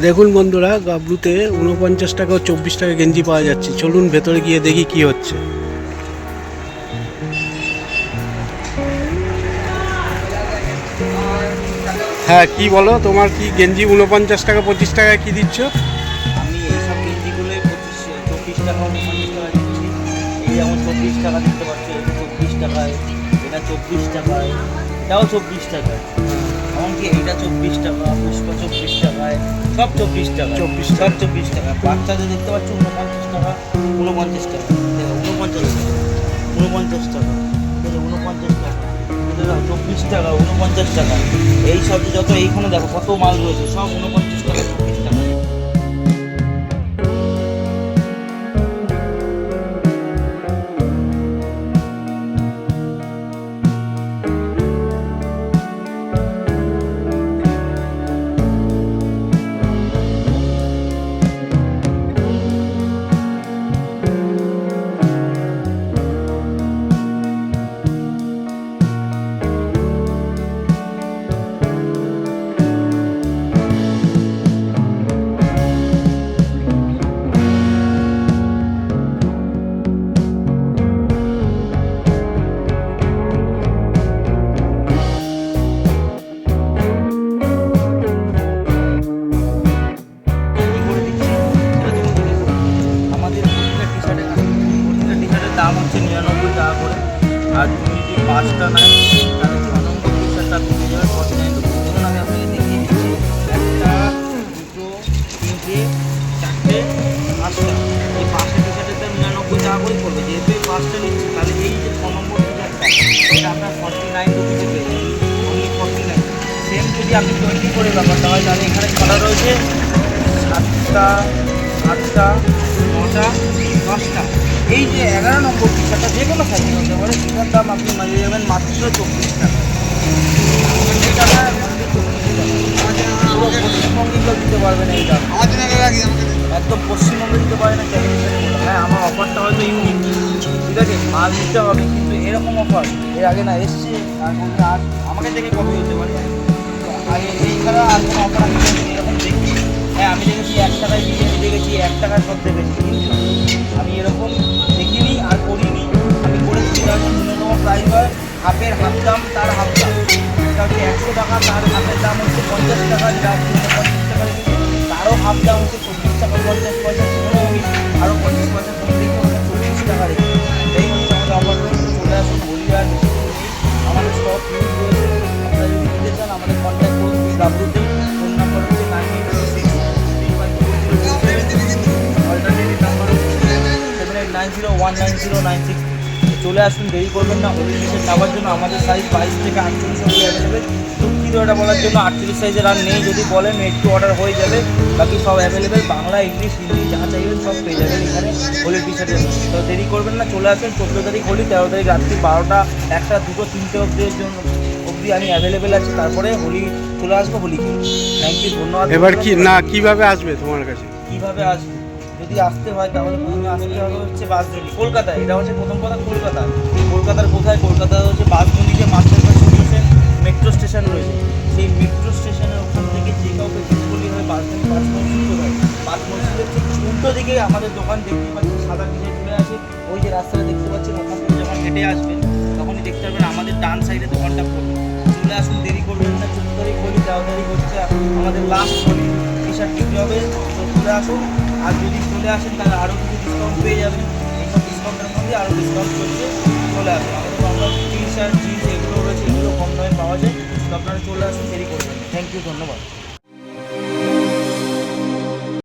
দেখুন বন্ধুরা গাবলুতে উনপঞ্চাশ টাকা ও চব্বিশ টাকা গেঞ্জি পাওয়া যাচ্ছে। চলুন ভেতরে গিয়ে দেখি কি হচ্ছে। হ্যাঁ কি বলো? তোমার কি গেঞ্জি উনপঞ্চাশ টাকা, পঁচিশ টাকা কি দিচ্ছ? চব্বিশ টাকা উনপঞ্চাশ চব্বিশ টাকা এটা চব্বিশ টাকায়, এটা এটাও চব্বিশ টাকায়। এমনকি এইটা চব্বিশ টাকা, পুষ্প চব্বিশ টাকায় সব চব্বিশ টাকা। 24 সব চব্বিশ টাকা। বাচ্চাদের দেখতে পাচ্ছি উনপঞ্চাশ টাকা উনপঞ্চাশ টাকা। দেখো, উনপঞ্চাশ টাকা। উনপঞ্চাশ টাকা। উনপঞ্চাশ টাকা। চব্বিশ টাকা উনপঞ্চাশ টাকা। এই সব যত এইখানে দেখো কত মাল রয়েছে সব উনপঞ্চাশ টাকা। দাম হচ্ছে নিরানব্বই টাকা করে। আর তুমি যদি পাঁচটা নেন তাহলে ছ নম্বর আপনি পেয়ে ফর্টি নাইন আমি আপনাকে দেখিয়ে দিচ্ছি। একটা, দুটো, তিনটে, চারটে, পাঁচটা। এই পাঁচটা টি শার্টের দাম নিরানব্বই টাকা করেই পড়বে। যেহেতু এই পাঁচটা নিচ্ছি, তাহলে এই যে ছ নম্বর টি শার্টটা আপনার ফর্টি নাইন পেয়ে ফর্টি নাইন সেম যদি আপনি টোয়েন্টি করে ব্যাপারটা হয় তাহলে এখানে ছটা রয়েছে সাতটা আটটা নটা দশটা। এই যে এগারো নম্বর টিশার্টটা যে কোনো সাইজের হতে পারে সেটার দাম আপনি মারিয়ে যাবেন মাত্র চব্বিশ টাকা। চব্বিশ টাকা মাত্র চব্বিশ টাকা। পুরো পশ্চিমবঙ্গে দিতে পারবে না এই দাম। একদম পশ্চিমবঙ্গে দিতে পারে না হ্যাঁ আমার অফারটা হয়তো ইউনিক। ঠিক আছে মাল নিতে হবে কিন্তু এরকম অফার এর আগে না এসছে আর আর আমাকে দেখে কবে হতে পারে? আর এই ছাড়া আর কোনো অফার আমি এরকম দেখি হ্যাঁ আমি দেখেছি এক টাকায় বিরিয়ানি দেখেছি এক টাকার সব দেখেছি কিন্তু আমি এরকম দেখিনি আর করিনি। আমি করেছি ন্যূনতম প্রাইস হয় হাফের হাফ দাম, তার হাফ দাম। এটা হচ্ছে একশো টাকা, তার হাফের দাম হচ্ছে পঞ্চাশ টাকা যেটা আপনি পঞ্চাশ টাকা তারও হাফ দাম হচ্ছে চব্বিশ টাকা, পঞ্চাশ পয়সা সেখানে আমি আরও পঞ্চাশ পয়সা কম রেখে ওটা চব্বিশ টাকা রেখেছি এই হচ্ছে আমাদের অফার রয়েছে চলে আসুন হরিয়ার বেশি দূর নেই আমাদের স্টক ইউজ রয়েছে। আপনারা যদি নিতে চান, আমাদের কন্ট্যাক্ট করুন ডাব্লিউতে nine zero one nine zero nine six. চলে আসুন দেরি করবেন না। মিশের নেওয়ার জন্য আমাদের সাইজ বাইশ থেকে আটচল্লিশ অব্দি অ্যাভেলেবেল দুঃখিত এটা বলার জন্য আটচল্লিশ সাইজের আর নেই। যদি বলেন একটু অর্ডার হয়ে যাবে বাকি সব অ্যাভেলেবেল বাংলা ইংলিশ হিন্দি যা চাইবেন সব পেয়ে যাবেন এখানে হোলি টি শার্টের তো দেরি করবেন না চলে আসুন। চোদ্দ তারিখ হোলি তেরো তারিখ রাত্রি বারোটা একটা দুটো তিনটে অব্দির জন্য অবধি আমি অ্যাভেলেবেল আছি। তারপরে হোলি চলে আসব হোলি থ্যাংক ইউ ধন্যবাদ। এবার কি না কীভাবে আসবে তোমার কাছে? কীভাবে আসবে? যদি আসতে হয়, তাহলে প্রথমে আসতে হবে হচ্ছে বাসজনি কলকাতায়, এটা হচ্ছে প্রথম কথা কলকাতা। কলকাতার কোথায়? কলকাতা হচ্ছে বাসজনিতে মাস্টার স্টেশন মেট্রো স্টেশন রয়েছে। সেই মেট্রো স্টেশনের ওখান থেকে যে কাউকে জিজ্ঞেস করলে হয় বাসজনি পাঁচ মসজিদ কোথায় পাঁচ মসজিদের ঠিক উল্টো দিকে আমাদের দোকান দেখতে পাচ্ছেন, সাদা টিশে চলে আসে ওই যে রাস্তাটা দেখতে পাচ্ছেন, ওখান থেকে যখন হেঁটে আসবেন, তখনই দেখতে পারবেন আমাদের ডান সাইডে দোকানটা পড়বে চলে আসুন, দেরি করবেন না চোদ্দ তারিখ হলি তেরো তারিখ হচ্ছে আমাদের লাস্ট হলি টি শার্ট বিক্রি হবে চলে আসুন। আর যদি চলে আসেন তাহলে আরও কিছু ডিসকাউন্ট পেয়ে যাবেন। এইসব ডিসকাউন্টের মধ্যে আরও ডিসকাউন্ট চলছে, চলে আসবেন আমাদের নর্মাল টি শার্ট জিন্স এগুলো রয়েছে, এগুলো কম দামে পাওয়া যায়। তো আপনারা চলে আসুন, দেরি করবেন থ্যাংক ইউ ধন্যবাদ।